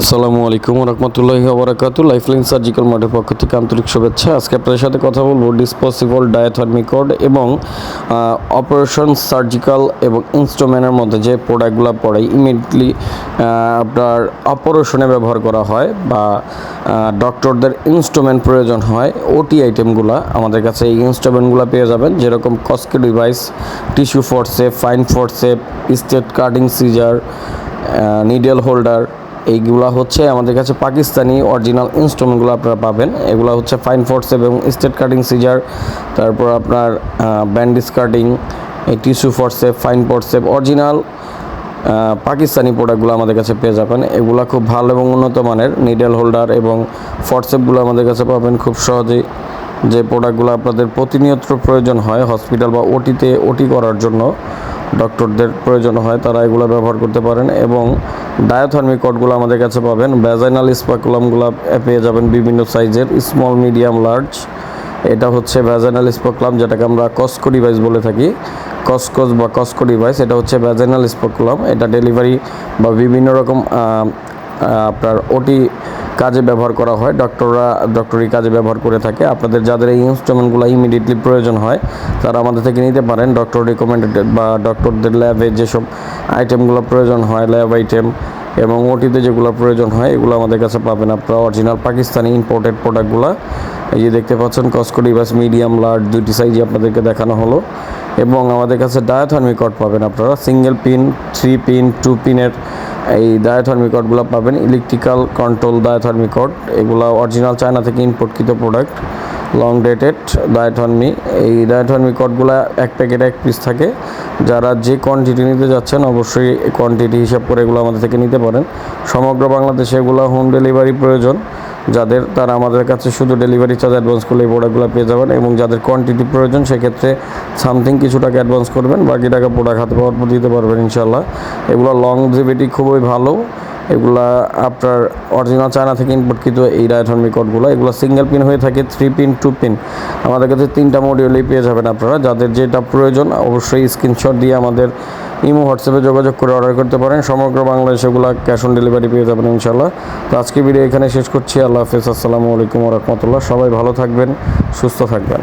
আসসালামু আলাইকুম রহমতুল্লাহি ওবরাকাতু লাইফলাইন সার্জিক্যাল মার্টের পক্ষ থেকে আন্তরিক শুভেচ্ছা। আজকে আপনাদের সাথে কথা বলব ডিসপসিবল ডায়াথর্মিকড এবং অপারেশন সার্জিক্যাল এবং ইনস্ট্রুমেন্টের মধ্যে যে প্রোডাক্টগুলো পড়ে ইমিডিয়েটলি আপনার অপারেশনে ব্যবহার করা হয় বা ডক্টরদের ইনস্ট্রুমেন্ট প্রয়োজন হয় ওটি আইটেমগুলো আমাদের কাছে এই ইনস্ট্রুমেন্টগুলো পেয়ে যাবেন। যেরকম কস্কি device, tissue forcep, fine forcep, straight cutting scissor needle holder এইগুলা হচ্ছে আমাদের কাছে পাকিস্তানি অরিজিনাল ইনস্ট্রুমেন্টগুলো আপনারা পাবেন। এগুলো হচ্ছে ফাইন ফোর্সেপ এবং স্টেট কাটিং সিজার তারপর আপনার ব্যান্ডিস কাটিং এই tissue forcep fine forcep original Pakistani প্রোডাক্টগুলো আমাদের কাছে পেয়ে যাবেন। এগুলো খুব ভালো এবং উন্নত মানের নিডেল হোল্ডার এবং ফোর্সেপগুলো আমাদের কাছে পাবেন খুব সহজেই। যে প্রোডাক্টগুলো আপনাদের প্রতিনিয়ত প্রয়োজন হয় হসপিটাল বা ওটিতে ওটি করার জন্য ডক্টরদের প্রয়োজন হয়, তারা এগুলো ব্যবহার করতে পারেন এবং ডায়োথার্মিক কটগুলো আমাদের কাছে পাবেন। ভ্যাজাইনাল স্পাকুলামগুলো পেয়ে যাবেন বিভিন্ন সাইজের স্মল মিডিয়াম লার্জ এটা হচ্ছে ভ্যাজাইনাল স্পকুলাম যেটাকে আমরা কস্কো ডিভাইস বলে থাকি। কসকস বা কস্কো ডিভাইস এটা হচ্ছে ভ্যাজাইনাল স্পকুলাম এটা ডেলিভারি বা বিভিন্ন রকম আপনার ওটি কাজে ব্যবহার করা হয় ডক্টররা ডক্টরি কাজে ব্যবহার করে থাকে। আপনাদের যাদের এই ইনস্ট্রুমেন্টগুলো ইমিডিয়েটলি প্রয়োজন হয়, তারা আমাদের থেকে নিতে পারেন। ডক্টর রিকমেন্ডেড বা ডক্টরদের ল্যাবে যেসব আইটেমগুলো প্রয়োজন হয় ল্যাব আইটেম এবং ওটিতে যেগুলো প্রয়োজন হয়, এগুলো আমাদের কাছে পাবেন আপনারা। অরিজিনাল পাকিস্তানি ইম্পোর্টেড প্রোডাক্টগুলো এই যে দেখতে পাচ্ছেন কস্কো ডিভাইস মিডিয়াম লার্জ দুইটি সাইজে আপনাদেরকে দেখানো হলো। এবং আমাদের কাছে ডায়াথর্মিক কট পাবেন আপনারা। Single pin three pin two পিনের এই ডায়াথর্মিক কটগুলো পাবেন ইলেকট্রিক্যাল কন্ট্রোল ডায়াথর্মিক কট এগুলো অরিজিনাল চায়না থেকে ইম্পোর্টকৃত প্রোডাক্ট লং ডেটেড ডায়াথর্মি এই ডায়াথর্মি কটগুলো এক প্যাকেটে এক পিস থাকে। যারা যে কোয়ান্টিটি নিতে যাচ্ছেন, অবশ্যই কোয়ান্টিটি হিসাব করে এগুলো আমাদের থেকে নিতে পারেন। সমগ্র বাংলাদেশে এগুলো হোম ডেলিভারি প্রয়োজন। যাদের তারা আমাদের কাছে শুধু ডেলিভারি চার্জ অ্যাডভান্স করলে এই প্রোডাক্টগুলো পেয়ে যাবেন এবং যাদের কোয়ান্টিটি প্রয়োজন, সেক্ষেত্রে সামথিং কিছু টাকা অ্যাডভান্স করবেন, বাকি টাকা প্রোডাক্ট হাতে পাওয়ার পর দিতে পারবেন ইনশাল্লাহ এগুলো লং জিবিটি খুবই ভালো। এগুলা আপনার অরিজিনাল চায়না থেকে ইম্পোর্টকৃত এই ডায়াথর্মি কোডগুলো এগুলো সিঙ্গেল পিন হয়ে থাকে থ্রি পিন টু পিন আমাদের কাছে তিনটা মডিউলেই পেয়ে যাবেন আপনারা। যাদের যেটা প্রয়োজন, অবশ্যই স্ক্রিনশট দিয়ে আমাদের ইমো, হোয়াটসঅ্যাপে যোগাযোগ করে অর্ডার করতে পারেন। সমগ্র বাংলাদেশে এগুলো ক্যাশ অন ডেলিভারি পেয়ে যাবেন ইনশাল্লাহ তো আজকে ভিডিও এখানে শেষ করছি। আল্লাহ হাফিজ। আসসালামু আলাইকুম রহমতুল্লাহ। সবাই ভালো থাকবেন, সুস্থ থাকবেন।